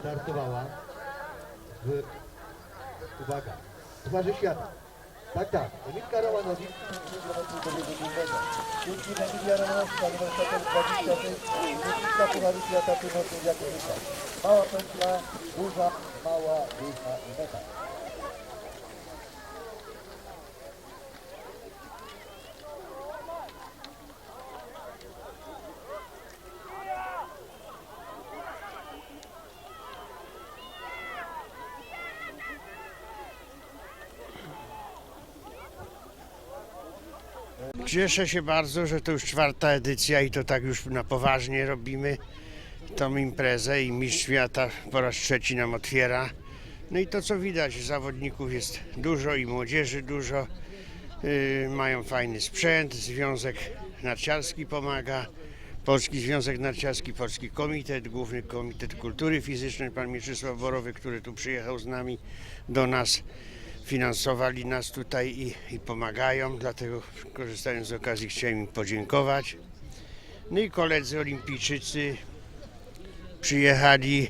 startowała w... Uwaga, Twarzy Świata. Tak, tak, Emilka Romanowicz. Dzięki Emilia Romanowska, numer 126, Dzięki Puchary Świata, Tymotów Jakubika. Mała pętla, duża, mała, duża i meta. Cieszę się bardzo, że to już czwarta edycja i to tak już na poważnie robimy tą imprezę i mistrz świata po raz trzeci nam otwiera. No i to co widać, zawodników jest dużo i młodzieży dużo. Yy, mają fajny sprzęt, Związek Narciarski pomaga, Polski Związek Narciarski, Polski Komitet, Główny Komitet Kultury Fizycznej, pan Mieczysław Borowy, który tu przyjechał z nami do nas finansowali nas tutaj i, i pomagają, dlatego korzystając z okazji chciałem im podziękować. No i koledzy olimpijczycy przyjechali.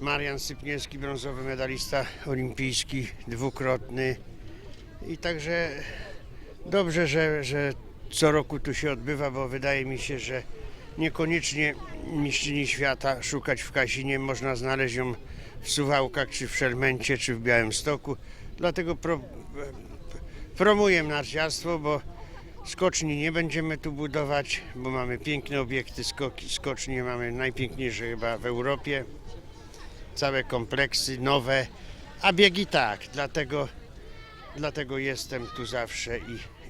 Marian Sypniewski, brązowy medalista olimpijski, dwukrotny. I także dobrze, że, że co roku tu się odbywa, bo wydaje mi się, że niekoniecznie mistrzyni świata szukać w Kasinie, można znaleźć ją w Suwałkach, czy w Szelmencie, czy w Białymstoku. Dlatego pro, promuję narciarstwo, bo skoczni nie będziemy tu budować, bo mamy piękne obiekty skoki, skocznie, mamy najpiękniejsze chyba w Europie. Całe kompleksy nowe, a biegi tak, dlatego, dlatego jestem tu zawsze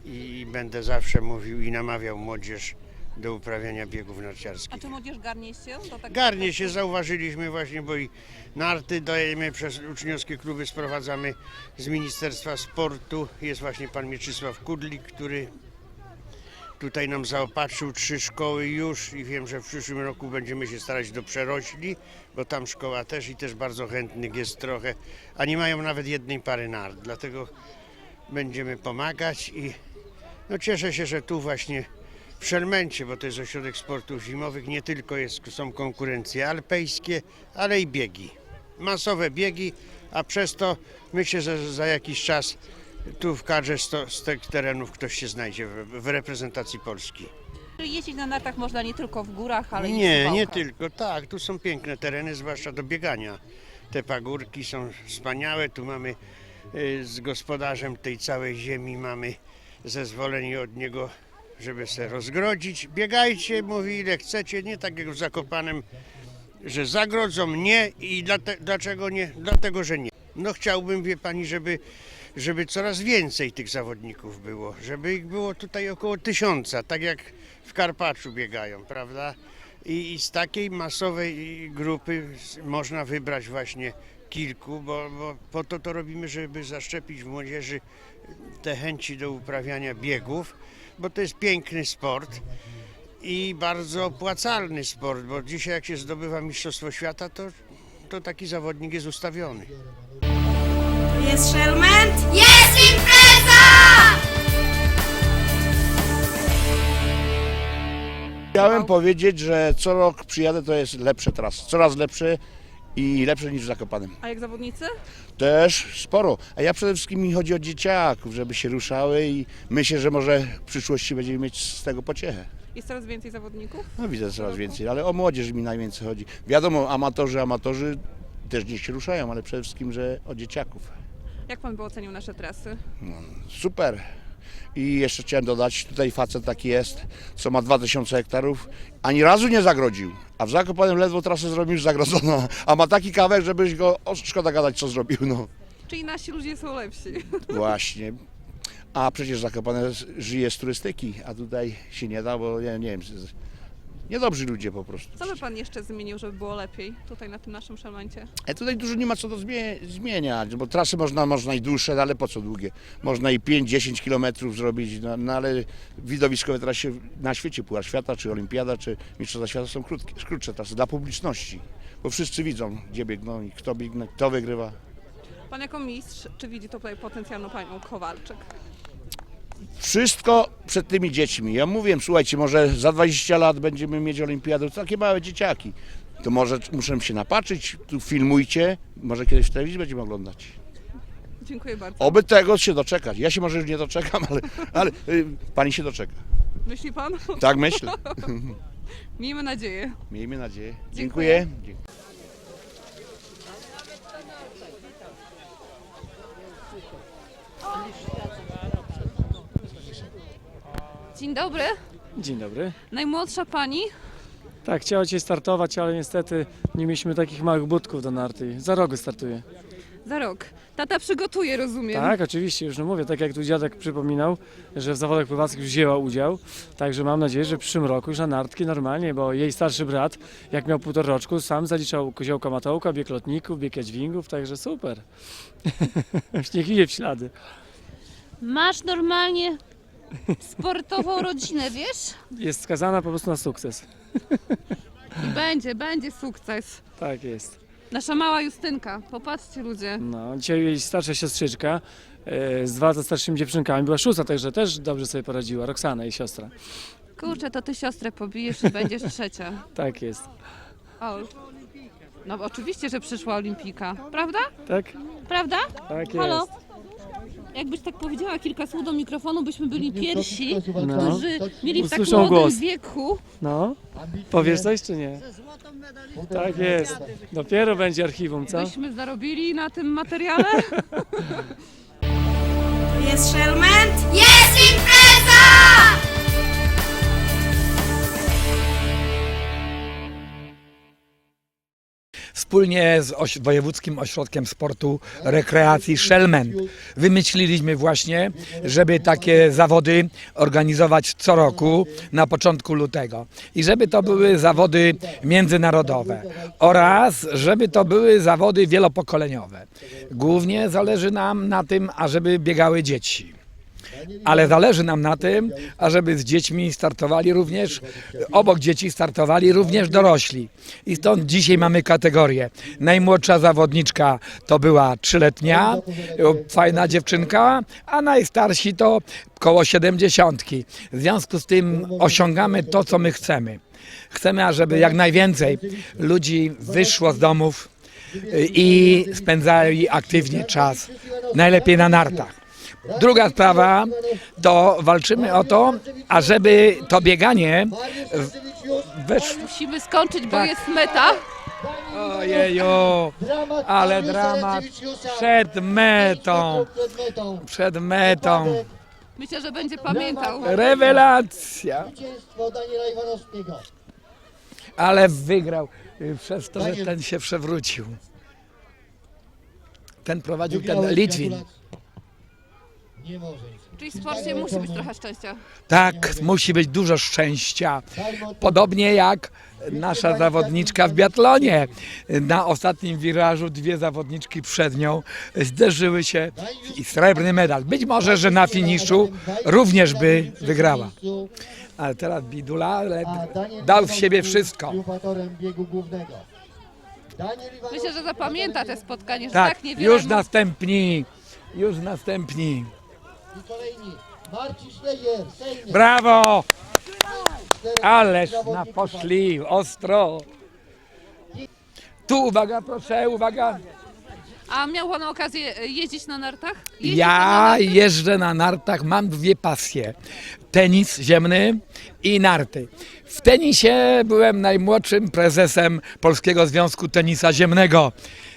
i, i będę zawsze mówił i namawiał młodzież do uprawiania biegów A narciarskich. czy młodzież garnie się do Garnie się zauważyliśmy właśnie, bo i narty dajemy przez uczniowskie kluby, sprowadzamy z Ministerstwa Sportu. Jest właśnie pan Mieczysław Kudlik, który tutaj nam zaopatrzył trzy szkoły już i wiem, że w przyszłym roku będziemy się starać do przerośli, bo tam szkoła też i też bardzo chętnych jest trochę, a nie mają nawet jednej pary nart, dlatego będziemy pomagać i no cieszę się, że tu właśnie w bo to jest ośrodek sportów zimowych, nie tylko jest, są konkurencje alpejskie, ale i biegi. Masowe biegi, a przez to myślę, że za jakiś czas tu w kadrze z tych terenów ktoś się znajdzie w, reprezentacji Polski. Czyli jeździć na nartach można nie tylko w górach, ale i w Nie, tylko, tak, tu są piękne tereny, zwłaszcza do biegania. Te pagórki są wspaniałe, tu mamy y, z gospodarzem tej całej ziemi, mamy zezwolenie od niego, żeby se rozgrodzić. Biegajcie, mówi ile chcecie, nie tak jak w Zakopanem, że zagrodzą nie i dlate, dlaczego nie? Dlatego, że nie. No chciałbym, wie pani, żeby, żeby coraz więcej tych zawodników było, żeby ich było tutaj około tysiąca, tak jak w Karpaczu biegają, prawda? I, i z takiej masowej grupy można wybrać właśnie kilku, bo, bo po to to robimy, żeby zaszczepić w młodzieży te chęci do uprawiania biegów, bo to jest piękny sport i bardzo opłacalny sport, bo dzisiaj jak się zdobywa Mistrzostwo Świata, to, to taki zawodnik jest ustawiony. Jest Szelment? Jest impreza! Chciałem powiedzieć, że co rok przyjadę, to jest lepsze teraz. Coraz lepsze i lepsze niż w Zakopanem. A jak zawodnicy? Też sporo. A ja przede wszystkim mi chodzi o dzieciaków, żeby się ruszały i myślę, że może w przyszłości będziemy mieć z tego pociechę. Jest coraz więcej zawodników? No widzę coraz więcej, ale o młodzież mi najwięcej chodzi. Wiadomo, amatorzy, amatorzy też niech się ruszają, ale przede wszystkim, że o dzieciaków. Jak pan by ocenił nasze trasy? Super. I jeszcze chciałem dodać, tutaj facet taki jest, co ma 2000 hektarów, ani razu nie zagrodził. A w Zakopanem ledwo trasę zrobił już zagrodzono. A ma taki kawałek, żebyś go, o, szkoda gadać co zrobił, no. Czyli nasi ludzie są lepsi. Właśnie. A przecież Zakopane żyje z turystyki, a tutaj się nie da, bo ja nie wiem, niedobrzy ludzie po prostu. Co by pan jeszcze zmienił, żeby było lepiej tutaj na tym naszym szalmencie? E tutaj dużo nie ma co do zmie- zmieniać, bo trasy można, można i dłuższe, no ale po co długie? Można i 5-10 kilometrów zrobić, no, no ale widowiskowe trasy na świecie, Puchar Świata, czy Olimpiada, czy Mistrzostwa Świata są krótkie, krótsze trasy dla publiczności, bo wszyscy widzą, gdzie biegną i kto biegnie, kto wygrywa. Pan jako mistrz, czy widzi tutaj potencjalną panią Kowalczyk? Wszystko przed tymi dziećmi. Ja mówię, słuchajcie, może za 20 lat będziemy mieć olimpiadę, to takie małe dzieciaki. To może muszę się napatrzyć, tu filmujcie, może kiedyś w telewizji będziemy oglądać. Dziękuję bardzo. Oby tego się doczekać. Ja się może już nie doczekam, ale, ale y, pani się doczeka. Myśli pan? Tak myślę. Miejmy nadzieję. Miejmy nadzieję. Dziękuję. Dziękuję. Dzień dobry. Dzień dobry. Najmłodsza pani? Tak, chciała Cię startować, ale niestety nie mieliśmy takich małych budków do narty. Za rogu startuję. Za rok. Tata przygotuje, rozumiem. Tak, oczywiście, już no mówię, tak jak tu dziadek przypominał, że w zawodach pływackich wzięła udział. Także mam nadzieję, że w przyszłym roku już na nartki normalnie, bo jej starszy brat, jak miał półtora roczku, sam zaliczał koziołka matołka, bieg lotników, bieg jadźwingów, także super. Niech idzie w ślady. Masz normalnie sportową rodzinę, wiesz? Jest skazana po prostu na sukces. I będzie, będzie sukces. Tak jest. Nasza mała Justynka. Popatrzcie ludzie. No, dzisiaj jej starsza siostrzyczka e, z dwa lata starszymi dziewczynkami była szósta, także też dobrze sobie poradziła. Roxana, jej siostra. Kurczę, to ty siostrę pobijesz i będziesz trzecia. Tak jest. O. No bo oczywiście, że przyszła olimpijka. Prawda? Tak? Prawda? Tak Halo? Jakbyś tak powiedziała kilka słów do mikrofonu, byśmy byli pierwsi, No. którzy mieli w tak Usłyszą młodym głos. wieku. No, powiesz coś czy nie? Tak jest. Dopiero będzie archiwum, co? Byśmy zarobili na tym materiale. Jest Szelment? Jest impreza! Wspólnie z oś- Wojewódzkim Ośrodkiem Sportu Rekreacji Szelmen wymyśliliśmy właśnie, żeby takie zawody organizować co roku na początku lutego. I żeby to były zawody międzynarodowe oraz żeby to były zawody wielopokoleniowe. Głównie zależy nam na tym, ażeby biegały dzieci. Ale zależy nam na tym, ażeby z dziećmi startowali również, obok dzieci startowali również dorośli. I stąd dzisiaj mamy kategorię. Najmłodsza zawodniczka to była trzyletnia, fajna dziewczynka, a najstarsi to koło siedemdziesiątki. W związku z tym osiągamy to, co my chcemy. Chcemy, ażeby jak najwięcej ludzi wyszło z domów y, i spędzali aktywnie czas, najlepiej na nartach. Druga sprawa to walczymy o to, ażeby to bieganie weszło. Musimy skończyć, bo Tak. jest meta. Ojeju, ale dramat przed metą, przed metą. Myślę, że będzie pamiętał. Rewelacja, Zwycięstwo Daniela Iwanowskiego. ale wygrał y, przez to, że ten się przewrócił. Ten prowadził ten Litwin. gratulacje. Nie może. Czyli w sporcie musi być trochę szczęścia. Tak, musi być dużo szczęścia. Podobnie jak nasza zawodniczka w biatlonie. Na ostatnim wirażu dwie zawodniczki przed nią zderzyły się i srebrny medal. Być może, że na finiszu również by wygrała. Ale teraz Bidula ale dał z siebie wszystko. Triumfatorem biegu głównego. Daniel Iwanowski. Myślę, że zapamięta te spotkanie, że tak, Tak, niewiele już następni. Już następni. I kolejni. Marcin Szlejer, Sejmie. Brawo! Ależ na poszli, ostro. Tu uwaga, proszę, uwaga. A miał pan okazję jeździć na nartach? Pan Ja na nartach? jeżdżę na nartach, mam dwie pasje. Tenis ziemny i narty. W tenisie byłem najmłodszym prezesem Polskiego Związku Tenisa Ziemnego.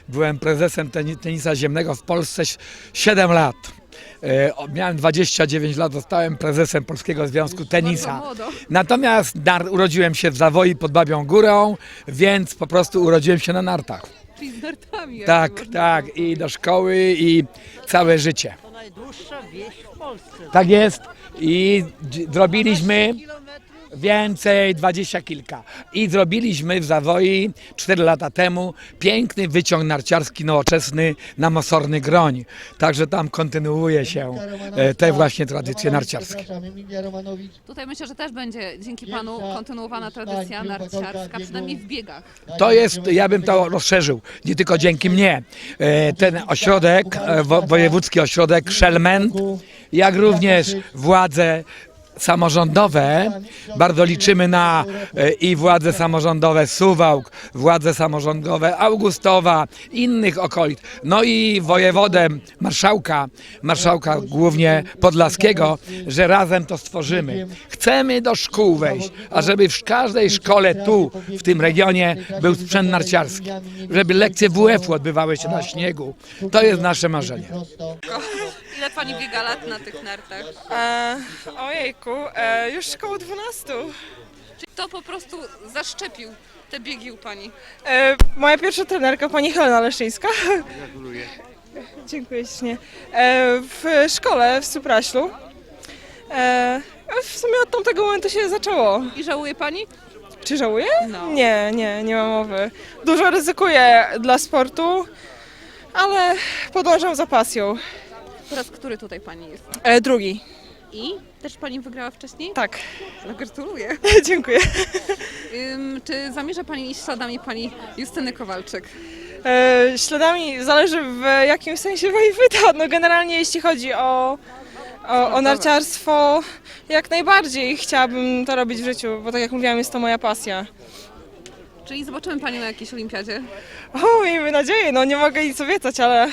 Byłem prezesem teni- tenisa ziemnego w Polsce 7 lat. E, Miałem 29 lat, zostałem prezesem Polskiego Związku Tenisa. Natomiast nar- urodziłem się w Zawoi pod Babią Górą, więc po prostu urodziłem się na nartach. Czyli z nartami. Tak, tak, i do szkoły, i całe życie. To najdłuższa wieś w Polsce. Tak jest. I zrobiliśmy więcej, dwadzieścia kilka. I zrobiliśmy w Zawoi 4 lata temu piękny wyciąg narciarski nowoczesny na Mosorny Groń. Także tam kontynuuje się e, te właśnie tradycje narciarskie. Tutaj myślę, że też będzie dzięki panu kontynuowana tradycja narciarska, przynajmniej w biegach. To jest, ja bym to rozszerzył, nie tylko dzięki mnie. E, Ten ośrodek, e, wo- wojewódzki ośrodek Szelment, jak również władze samorządowe, bardzo liczymy na e, i władze samorządowe Suwałk, władze samorządowe Augustowa, innych okolic, no i wojewodę, marszałka, marszałka głównie Podlaskiego, że razem to stworzymy. Chcemy do szkół wejść, a żeby w każdej szkole tu, w tym regionie był sprzęt narciarski, żeby lekcje WF-u odbywały się na śniegu. To jest nasze marzenie. Ile pani biega lat na tych nartach? E, ojejku, e, już około 12. Czy to po prostu zaszczepił te biegi u pani? E, moja pierwsza trenerka, pani Helena Leszyńska. Gratuluję. Dziękuję ślicznie. E, w szkole w Supraślu. E, w sumie od tamtego momentu się zaczęło. I żałuje pani? Czy żałuję? No. Nie, nie, nie mam mowy. Dużo ryzykuję dla sportu, ale podążam za pasją. Teraz który tutaj pani jest? E, drugi. I? Też pani wygrała wcześniej? Tak, No, gratuluję. dziękuję. Ym, czy zamierza pani iść śladami pani Justyny Kowalczyk? E, śladami zależy w jakim sensie województwa. No generalnie jeśli chodzi o, o, o narciarstwo, jak najbardziej chciałabym to robić w życiu, bo tak jak mówiłam, jest to moja pasja. Czyli zobaczymy panią na jakiejś olimpiadzie? O, miejmy nadzieję, no nie mogę nic obiecać, ale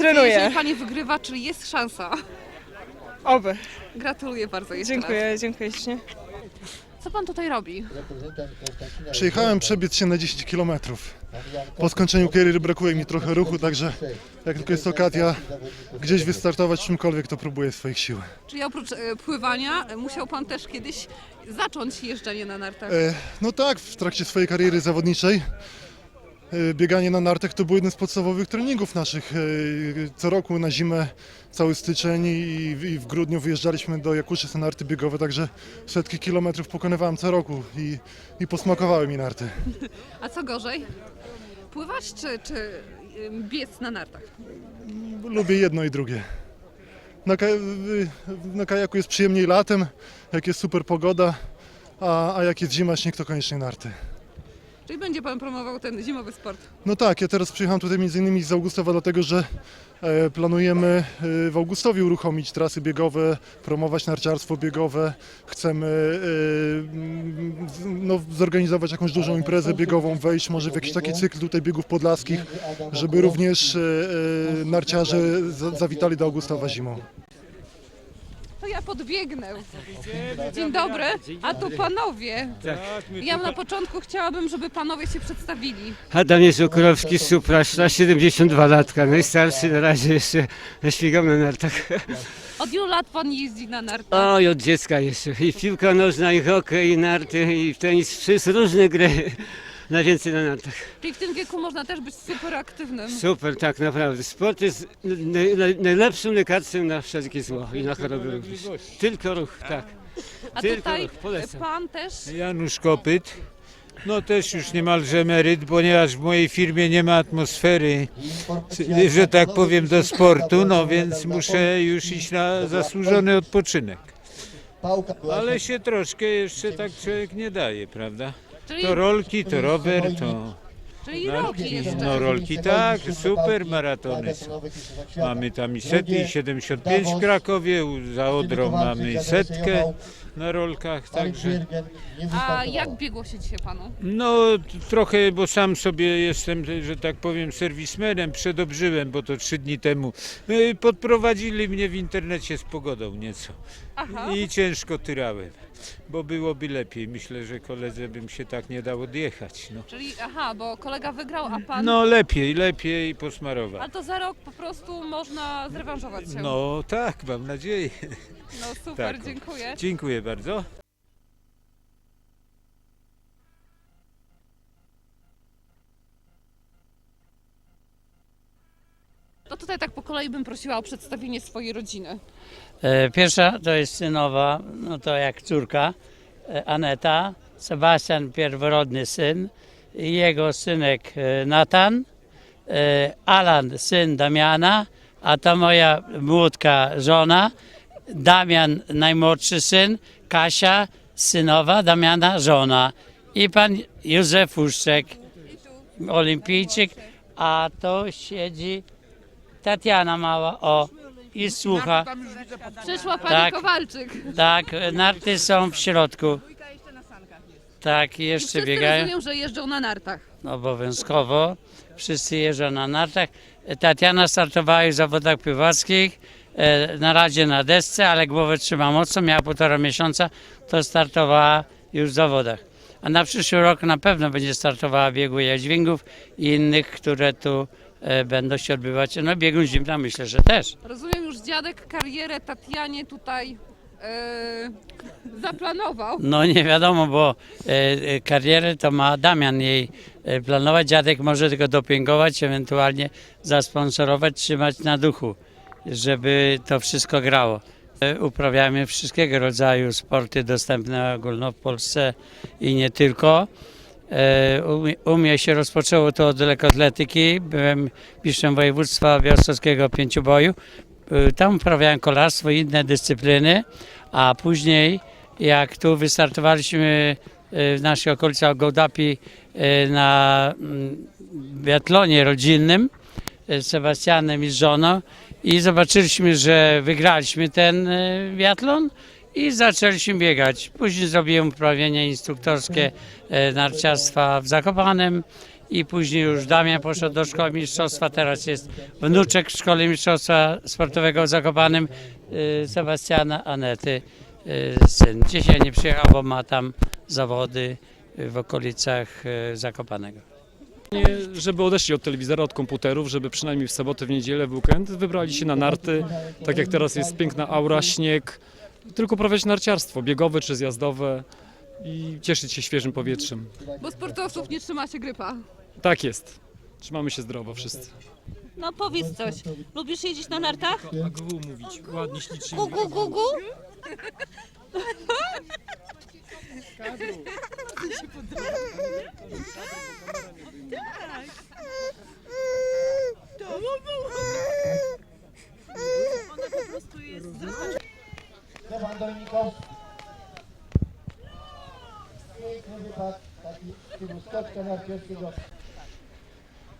trenuję. Jeśli pani wygrywa, czyli jest szansa. Oby. Gratuluję bardzo jeszcze raz. Dziękuję, dziękuję ślicznie. Co pan tutaj robi? Przyjechałem przebiec się na 10 km. Po skończeniu kariery brakuje mi trochę ruchu, także jak tylko jest okazja gdzieś wystartować czymkolwiek, to próbuję swoich sił. Czyli oprócz e, pływania e, musiał pan też kiedyś zacząć jeżdżenie na nartach. E, no tak, w trakcie swojej kariery zawodniczej bieganie na nartach to był jeden z podstawowych treningów naszych. E, co roku na zimę cały styczeń i, w grudniu wyjeżdżaliśmy do Jakuszy na narty biegowe, także setki kilometrów pokonywałem co roku i, i posmakowały mi narty. A co gorzej? Pływać czy, czy biec na nartach? Lubię jedno i drugie. Na, na kajaku jest przyjemniej latem, jak jest super pogoda, a, a jak jest zima, śnieg, to koniecznie narty. Czyli będzie pan promował ten zimowy sport? No tak, ja teraz przyjechałem tutaj między innymi z Augustowa, dlatego że e, planujemy e, w Augustowie uruchomić trasy biegowe, promować narciarstwo biegowe. Chcemy e, no, zorganizować jakąś dużą imprezę biegową, wejść może w jakiś taki cykl tutaj biegów podlaskich, żeby również narciarze za, zawitali do Augustowa zimą. To ja podbiegnę. Dzień dobry, a tu panowie. Ja na początku chciałabym, żeby panowie się przedstawili. Adam Okurowski z Supraśla, 72 latka, najstarszy na razie jeszcze śmigam na nartach. Od ilu lat pan jeździ na nartach? Oj, od dziecka jeszcze. I piłka nożna, i hokej, i narty, i tenis, wszystko różne gry. Najwięcej na nartach. Czyli w tym wieku można też być super aktywnym. Super, tak naprawdę. Sport jest naj, naj, najlepszym lekarstwem na wszelkie zło i na choroby również. Tylko ruch, tak. A Tylko tutaj ruch, polecam. pan też Janusz Kopyt. No też już niemalże emeryt, ponieważ w mojej firmie nie ma atmosfery, że tak powiem, do sportu, no więc muszę już iść na zasłużony odpoczynek. Ale się troszkę jeszcze tak człowiek nie daje, prawda? Czyli, To rolki, to rower, to... czyli roki jeszcze. No rolki tak, super maratony są. Mamy tam i setki, i 75 w Krakowie, u- za Odrą mamy setkę na rolkach, także... A jak biegło się dzisiaj panu? No t- trochę, bo sam sobie jestem, że tak powiem, serwismenem, przedobrzyłem, bo to trzy dni temu. Y, Podprowadzili mnie w internecie z pogodą nieco Aha. i ciężko tyrałem, bo byłoby lepiej. Myślę, że koledze bym się tak nie dał odjechać. No, Czyli aha, bo kolega wygrał, a pan. no lepiej, lepiej posmarować. Ale to za rok po prostu można zrewanżować się. No tak, mam nadzieję. No super, Tak. dziękuję. Dziękuję bardzo. To tutaj tak po kolei bym prosiła o przedstawienie swojej rodziny. E, Pierwsza to jest synowa, no to jak córka, e, Aneta, Sebastian pierworodny syn, jego synek e, Natan, Alan syn Damiana, a to moja młodka żona, Damian najmłodszy syn, Kasia synowa, Damiana żona. I pan Józef Uszczek, olimpijczyk, a to siedzi Tatiana mała, o i słucha. Przyszła pani Tak. Kowalczyk. Tak, narty są w środku. Tak, i jeszcze Wszyscy biegają. rozumiem, że jeżdżą na nartach. Obowiązkowo. Wszyscy jeżdżą na nartach. Tatiana startowała już w zawodach pływackich. e, Na razie na desce, ale głowę trzyma mocno. Miała półtora miesiąca, to startowała już w zawodach. A na przyszły rok na pewno będzie startowała w biegu jadźwingów i innych, które tu e, będą się odbywać. No biegun zimna myślę, że też. Rozumiem już dziadek karierę Tatianie tutaj e, zaplanował. No nie wiadomo, bo e, e, karierę to ma Damian jej e, planować. Dziadek może tylko dopingować, ewentualnie zasponsorować, trzymać na duchu, żeby to wszystko grało. E, Uprawiamy wszystkiego rodzaju sporty dostępne ogólno w Polsce i nie tylko. E, U mnie- się rozpoczęło to od lekkoatletyki. Byłem mistrzem województwa białostockiego pięcioboju. E, Tam uprawiałem kolarstwo i inne dyscypliny, a później jak tu wystartowaliśmy e, w naszej okolicy Gołdapi na mm, biatlonie rodzinnym z Sebastianem i z żoną i zobaczyliśmy, że wygraliśmy ten biatlon i zaczęliśmy biegać. Później zrobiłem uprawienie instruktorskie e, narciarstwa w Zakopanem i później już Damian poszedł do szkoły mistrzostwa, teraz jest wnuczek w szkole mistrzostwa sportowego w Zakopanem e, Sebastiana Anety e, syn. Dzisiaj nie przyjechał, bo ma tam zawody w okolicach Zakopanego. Żeby odeszli od telewizora, od komputerów, żeby przynajmniej w sobotę, w niedzielę, w weekend wybrali się na narty, tak jak teraz jest piękna aura, śnieg, tylko uprawiać narciarstwo, biegowe czy zjazdowe i cieszyć się świeżym powietrzem. Bo sportowców nie trzyma się grypa. Tak jest. Trzymamy się zdrowo wszyscy. No powiedz coś. Lubisz jeździć na nartach? A gu mówić, ładnie, ślicznie. Gu, gu, gu, gu? Stefan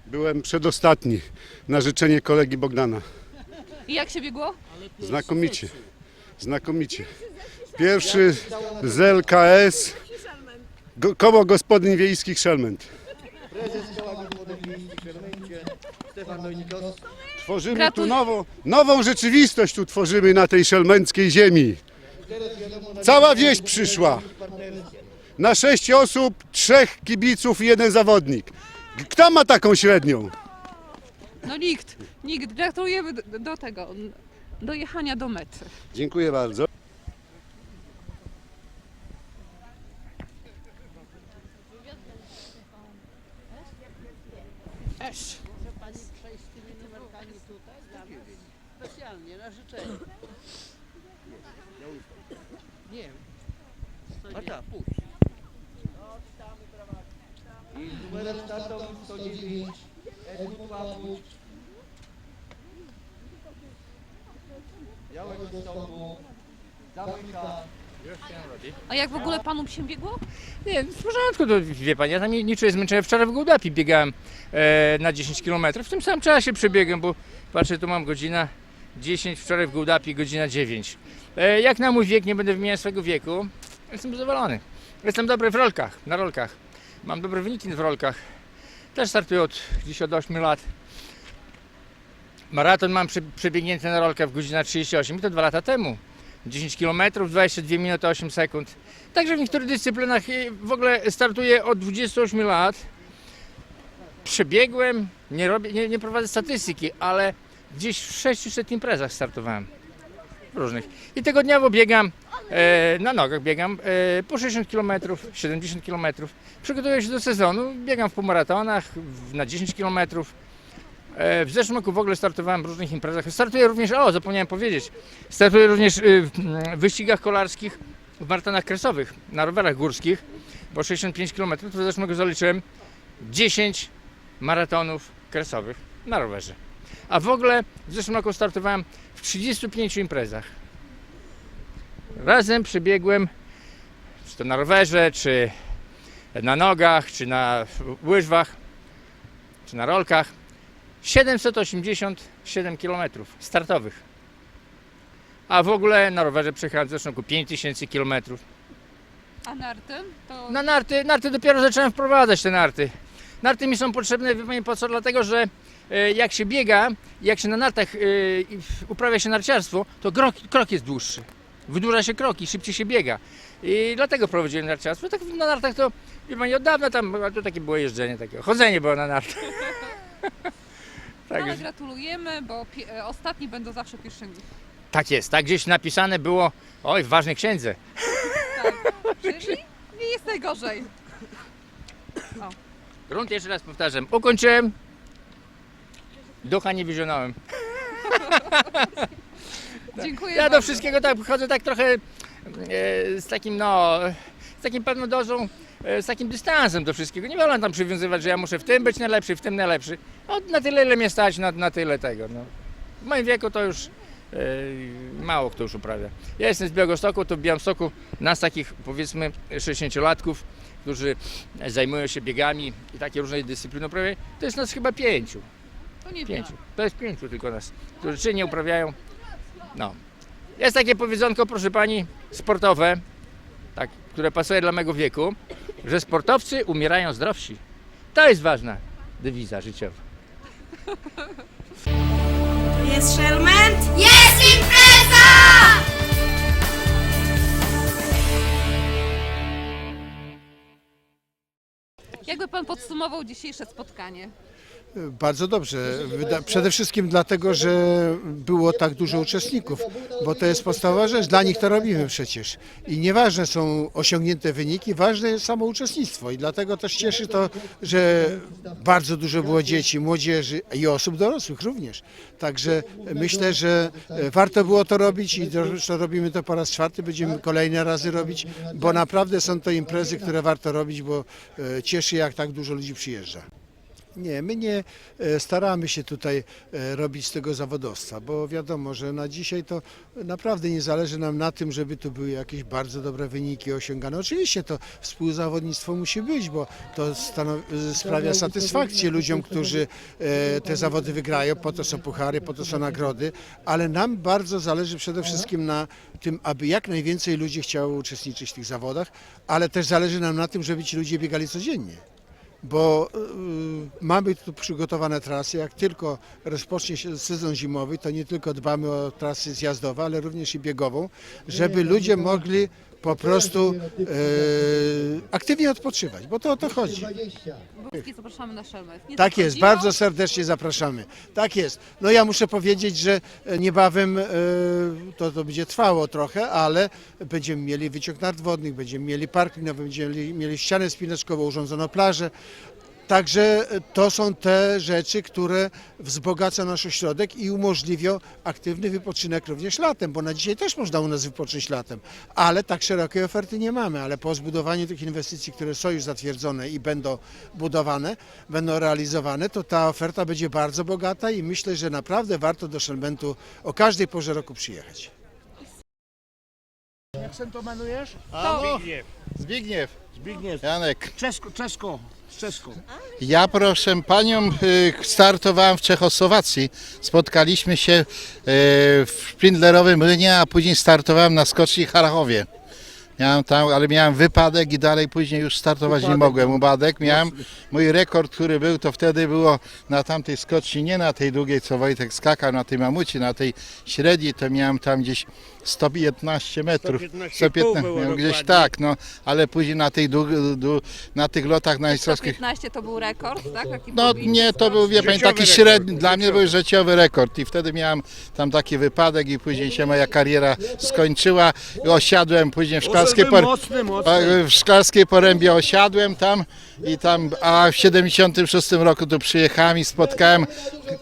Byłem przedostatni na życzenie kolegi Bogdana. I jak się biegło? Znakomicie. Znakomicie. Pierwszy z LKS go- Koło Gospodyń Wiejskich Szelment. Tworzymy tu nową, nową rzeczywistość tu tworzymy na tej szelmenckiej ziemi. Cała wieś przyszła. Na sześć osób, trzech kibiców i jeden zawodnik. Kto ma taką średnią? No nikt, nikt. Gratulujemy do, do tego, do jechania do mety. Dziękuję bardzo. I numerem startowym 109 Edwin Łapuć. Białego Stoku. Zamyka. A jak w ogóle panu się biegło? Nie, w porządku, to wie pan, ja tam nie, nie czuję zmęczenia. Wczoraj w Gołdapi biegałem e, na 10 km. W tym samym czasie przebiegłem, bo patrzę, tu mam godzina 10, wczoraj w Gołdapi godzina 9. E, jak na mój wiek, nie będę wymieniał swojego wieku, jestem zadowolony. Jestem dobry w rolkach, na rolkach. Mam dobre wyniki w rolkach. Też startuję od, gdzieś od 8 lat. Maraton mam prze, przebiegnięty na rolkach w godzinę 38 i to dwa lata temu. 10 km, 22 minuty 8 sekund. Także w niektórych dyscyplinach y, w ogóle startuję od 28 lat. Przebiegłem, nie, robię, nie, nie prowadzę statystyki, ale gdzieś w 600 imprezach startowałem. Różnych. I tygodniowo biegam, e, na nogach biegam e, po 60 km, 70 km. Przygotowuję się do sezonu, biegam w półmaratonach, na 10 km. E, W zeszłym roku w ogóle startowałem w różnych imprezach. Startuję również, o zapomniałem powiedzieć, startuję również y, w mm, wyścigach kolarskich w maratonach kresowych, na rowerach górskich, bo 65 km w zeszłym roku zaliczyłem 10 maratonów kresowych na rowerze. A w ogóle w zeszłym roku startowałem w 35 imprezach. Razem przebiegłem, czy to na rowerze, czy na nogach, czy na łyżwach, czy na rolkach, 787 km startowych. a w ogóle na rowerze przejechałem w zeszłym roku 5000 km. A narty? To Na narty, narty dopiero zacząłem wprowadzać te narty. Narty mi są potrzebne, wie pani po co? Dlatego, że e, jak się biega, jak się na nartach e, uprawia się narciarstwo, to krok, krok jest dłuższy. Wydłuża się kroki, szybciej się biega. I dlatego prowadziłem narciarstwo. Tak na nartach to, wie pani, od dawna tam, to takie było jeżdżenie, takie chodzenie było na nartach. ale Także, gratulujemy, bo e, ostatni będą zawsze pierwszymi. tak jest, tak gdzieś napisane było, oj, w ważnej księdze. Czyli nie jest najgorzej. Grunt jeszcze raz powtarzam, ukończyłem, ducha nie wyzionąłem. Dziękuję Ja do bardzo. wszystkiego tak chodzę tak trochę e, z takim no, z takim pewną dozą, z takim dystansem do wszystkiego. Nie wolno tam przywiązywać, że ja muszę w tym być najlepszy, w tym najlepszy. No, na tyle ile mnie stać, na, na tyle tego. No. W moim wieku to już e, mało kto już uprawia. Ja jestem z Białegostoku, to w Białymstoku nas takich powiedzmy 60-latków, którzy zajmują się biegami i takie różne dyscypliny uprawiają, to jest nas chyba pięciu. To nie Pięciu. To jest pięciu tylko nas, którzy czynnie uprawiają. No. Jest takie powiedzonko, proszę pani, sportowe, tak, które pasuje dla mego wieku, że sportowcy umierają zdrowsi. To jest ważna dewiza życiowa. Jest szelment? Jest impreza! Jakby pan podsumował dzisiejsze spotkanie? Bardzo dobrze. Przede wszystkim dlatego, że było tak dużo uczestników, bo to jest podstawowa rzecz. Dla nich to robimy przecież. I nieważne są osiągnięte wyniki, ważne jest samo uczestnictwo. I dlatego też cieszy to, że bardzo dużo było dzieci, młodzieży i osób dorosłych również. Także myślę, że e, warto było to robić i zresztą robimy to po raz czwarty, będziemy kolejne razy robić, bo naprawdę są to imprezy, które warto robić, bo e, cieszy jak tak dużo ludzi przyjeżdża. Nie, my nie e, staramy się tutaj e, robić z tego zawodowstwa, bo wiadomo, że na dzisiaj to naprawdę nie zależy nam na tym, żeby tu były jakieś bardzo dobre wyniki osiągane. Oczywiście to współzawodnictwo musi być, bo to stanowi, sprawia satysfakcję ludziom, którzy e, te zawody wygrają, po to są puchary, po to są nagrody, ale nam bardzo zależy przede wszystkim na tym, aby jak najwięcej ludzi chciało uczestniczyć w tych zawodach, ale też zależy nam na tym, żeby ci ludzie biegali codziennie bo y, mamy tu przygotowane trasy. Jak tylko rozpocznie się sezon zimowy, to nie tylko dbamy o trasy zjazdowe, ale również i biegową, żeby ludzie mogli po prostu y, aktywnie odpoczywać, bo to o to chodzi. Wszystkich zapraszamy na. Nie Tak tylko jest, zimą, bardzo serdecznie zapraszamy. Tak jest. No ja muszę powiedzieć, że e, niebawem e, to, to będzie trwało trochę, ale będziemy mieli wyciąg nart wodnych, będziemy mieli park linowy, będziemy mieli, mieli ścianę spinaczkową, urządzono plażę. Także e, to są te rzeczy, które wzbogacą nasz ośrodek i umożliwią aktywny wypoczynek również latem, bo na dzisiaj też można u nas wypocząć latem, ale tak szerokiej oferty nie mamy, ale po zbudowaniu tych inwestycji, które są już zatwierdzone i będą budowane, będą realizowane, to ta oferta będzie bardzo bogata i myślę, że naprawdę warto do Szelmentu o każdej porze roku przyjechać. Jak sentomenujesz? To Zbigniew. Zbigniew. Janek. Czesko, czesko, z czeską. Ja proszę panią y, startowałem w Czechosłowacji. Spotkaliśmy się y, w Szpindlerowym Młynie, a później startowałem na skoczni Harachowie. Miałem tam, ale miałem wypadek i dalej później już startować nie mogłem. Upadek miałem. Mój rekord, który był, to wtedy było na tamtej skoczni, nie na tej długiej, co Wojtek skakał, na tej mamuci, na tej średniej, to miałem tam gdzieś 115 metrów. 115,5 było no, gdzieś dokładnie. tak, no, ale później na, tej dług- dłu- na tych lotach najstrowskich 15 to był rekord, tak? Taki no publiczny nie, to był, wie pani, Życiowy taki rekord, średni, dla mnie życiowy. był życiowy rekord i wtedy miałem tam taki wypadek i później się moja kariera skończyła. Osiadłem później w Szklarskiej, por... Mocny, mocny. a, w Szklarskiej Porębie osiadłem tam i tam, a w 76 roku tu przyjechałem i spotkałem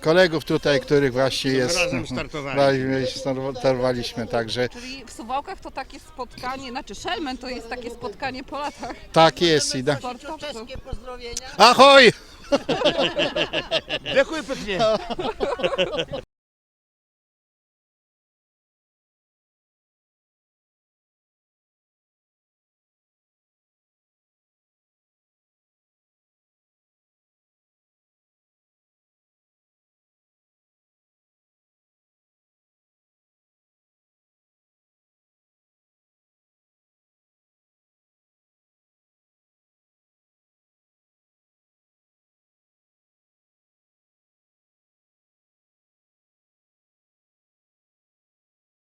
kolegów tutaj, których właśnie jest. Razem startowali. Startowaliśmy, także Czyli w Suwałkach to takie spotkanie, znaczy Szelmen to jest takie spotkanie po latach tak jest. I da... sportowców. Ahoj! Dziękuję pięknie.